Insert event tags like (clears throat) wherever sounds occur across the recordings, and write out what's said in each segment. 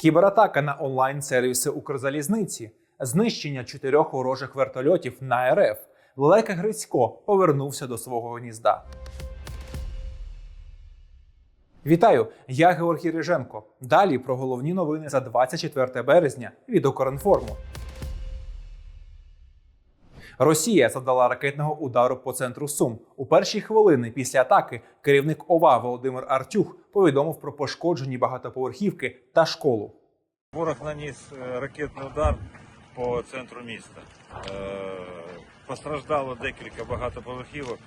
Кібератака на онлайн-сервіси Укрзалізниці, знищення чотирьох ворожих вертольотів на РФ. Лелека Грицько повернувся до свого гнізда. Вітаю, я Георгій Риженко. Далі про головні новини за 24 березня від Укрінформу. Росія завдала ракетного удару по центру Сум. У перші хвилини після атаки керівник ОВА Володимир Артюх повідомив про пошкоджені багатоповерхівки та школу. Ворог наніс е, ракетний удар по центру міста. Е, Постраждало декілька багатоповерхівок.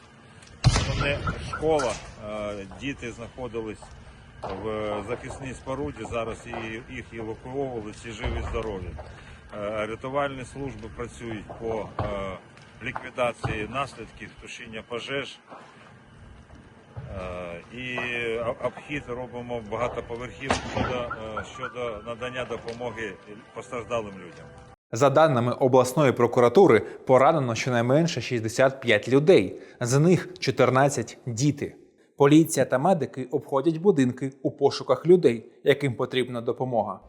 Основне школа, е, діти знаходились в захисній споруді. Зараз їх евакуовували, всі живі здорові. Е, Рятувальні служби працюють по е, ліквідації наслідків тушіння пожеж. Е, І обхід робимо багатоповерхів щодо, щодо надання допомоги постраждалим людям. За даними обласної прокуратури, поранено щонайменше 65 людей, з них 14 діти. Поліція та медики обходять будинки у пошуках людей, яким потрібна допомога.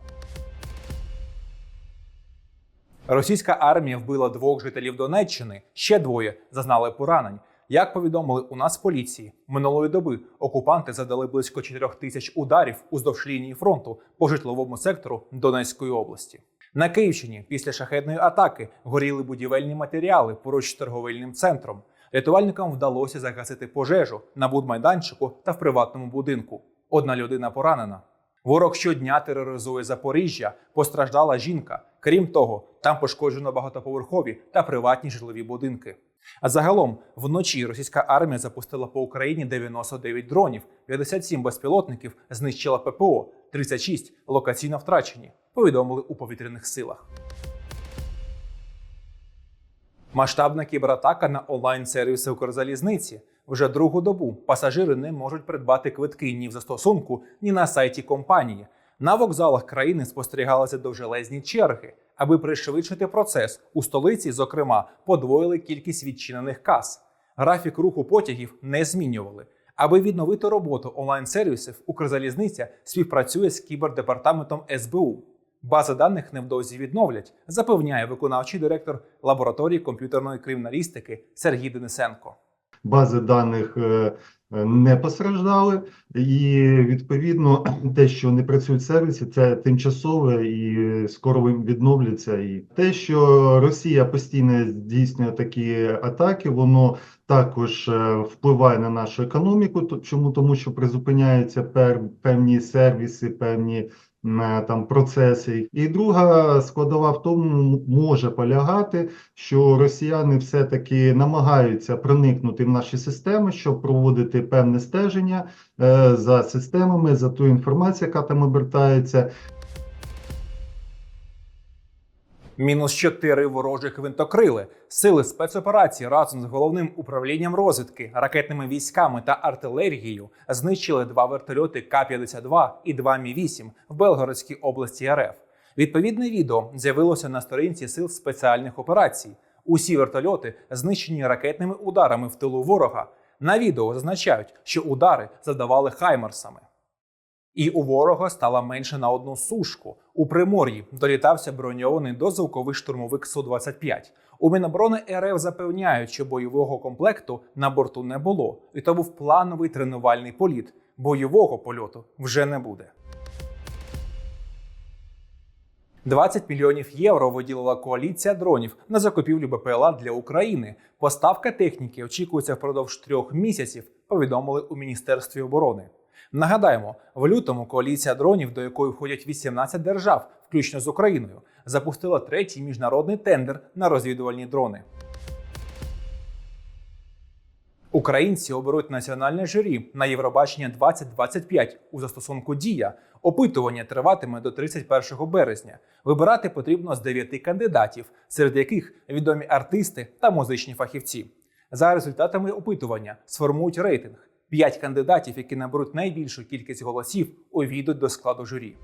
Російська армія вбила двох жителів Донеччини, ще двоє зазнали поранень. Як повідомили у нас поліції, минулої доби окупанти задали близько 4 тисяч ударів уздовж лінії фронту по житловому сектору Донецької області. На Київщині після шахетної атаки горіли будівельні матеріали поруч з торговельним центром. Рятувальникам вдалося загасити пожежу на будмайданчику та в приватному будинку. Одна людина поранена. Ворог щодня тероризує Запоріжжя, постраждала жінка. Крім того, там пошкоджено багатоповерхові та приватні житлові будинки. А загалом вночі російська армія запустила по Україні 99 дронів, 57 безпілотників знищила ППО, 36 локаційно втрачені. Повідомили у повітряних силах. Масштабна кібератака на онлайн-сервіси Укрзалізниці. Вже другу добу пасажири не можуть придбати квитки ні в застосунку, ні на сайті компанії. На вокзалах країни спостерігалися довжелезні черги. Аби пришвидшити процес, у столиці, зокрема, подвоїли кількість відчинених кас. Графік руху потягів не змінювали. Аби відновити роботу онлайн-сервісів, Укрзалізниця співпрацює з кібердепартаментом СБУ. Бази даних невдовзі відновлять, запевняє виконавчий директор лабораторії комп'ютерної криміналістики Сергій Денисенко. Бази даних е, не постраждали, і відповідно (clears throat) те, що не працюють сервіси, це тимчасове і скоро відновляться. І те, що Росія постійно здійснює такі атаки, воно також е, впливає на нашу економіку. Чому тому, що призупиняються певні сервіси, певні там процеси. І друга складова в тому може полягати, що росіяни все-таки намагаються проникнути в наші системи, щоб проводити певне стеження е, за системами, за ту інформацію, яка там обертається. Мінус чотири ворожих гвинтокрили. Сили спецоперації разом з головним управлінням розвідки, ракетними військами та артилерією знищили два вертольоти К-52 і два Мі-8 в Белгородській області РФ. Відповідне відео з'явилося на сторінці сил спеціальних операцій. Усі вертольоти знищені ракетними ударами в тилу ворога. На відео зазначають, що удари завдавали хаймерсами. І у ворога стало менше на одну сушку. У Примор'ї долітався броньований дозвуковий штурмовик Су-25. У Міноборони РФ запевняють, що бойового комплекту на борту не було, і то був плановий тренувальний політ. Бойового польоту вже не буде. 20 мільйонів євро виділила коаліція дронів на закупівлю БПЛА для України. Поставка техніки очікується впродовж трьох місяців. Повідомили у міністерстві оборони. Нагадаємо, в лютому коаліція дронів, до якої входять 18 держав, включно з Україною, запустила третій міжнародний тендер на розвідувальні дрони. Українці оберуть національне журі на Євробачення 2025 у застосунку Дія. Опитування триватиме до 31 березня. Вибирати потрібно з 9 кандидатів, серед яких відомі артисти та музичні фахівці. За результатами опитування сформують рейтинг. П'ять кандидатів, які наберуть найбільшу кількість голосів, увійдуть до складу журі.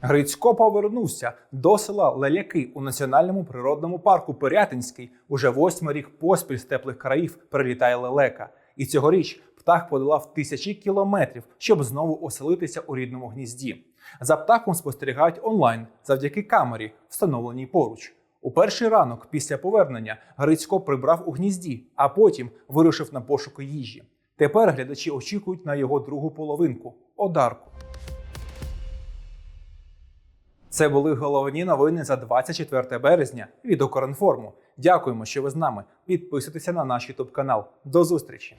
Грицько повернувся до села Леляки у національному природному парку Пирятинський. Уже восьмий рік поспіль з теплих країв прилітає лелека. І цьогоріч птах подолав тисячі кілометрів, щоб знову оселитися у рідному гнізді. За птахом спостерігають онлайн завдяки камері, встановленій поруч. У перший ранок після повернення Грицько прибрав у гнізді, а потім вирушив на пошуки їжі. Тепер глядачі очікують на його другу половинку одарку. Це були головні новини за 24 березня від Укрінформу. Дякуємо, що ви з нами. Підписуйтеся на наш YouTube канал. До зустрічі!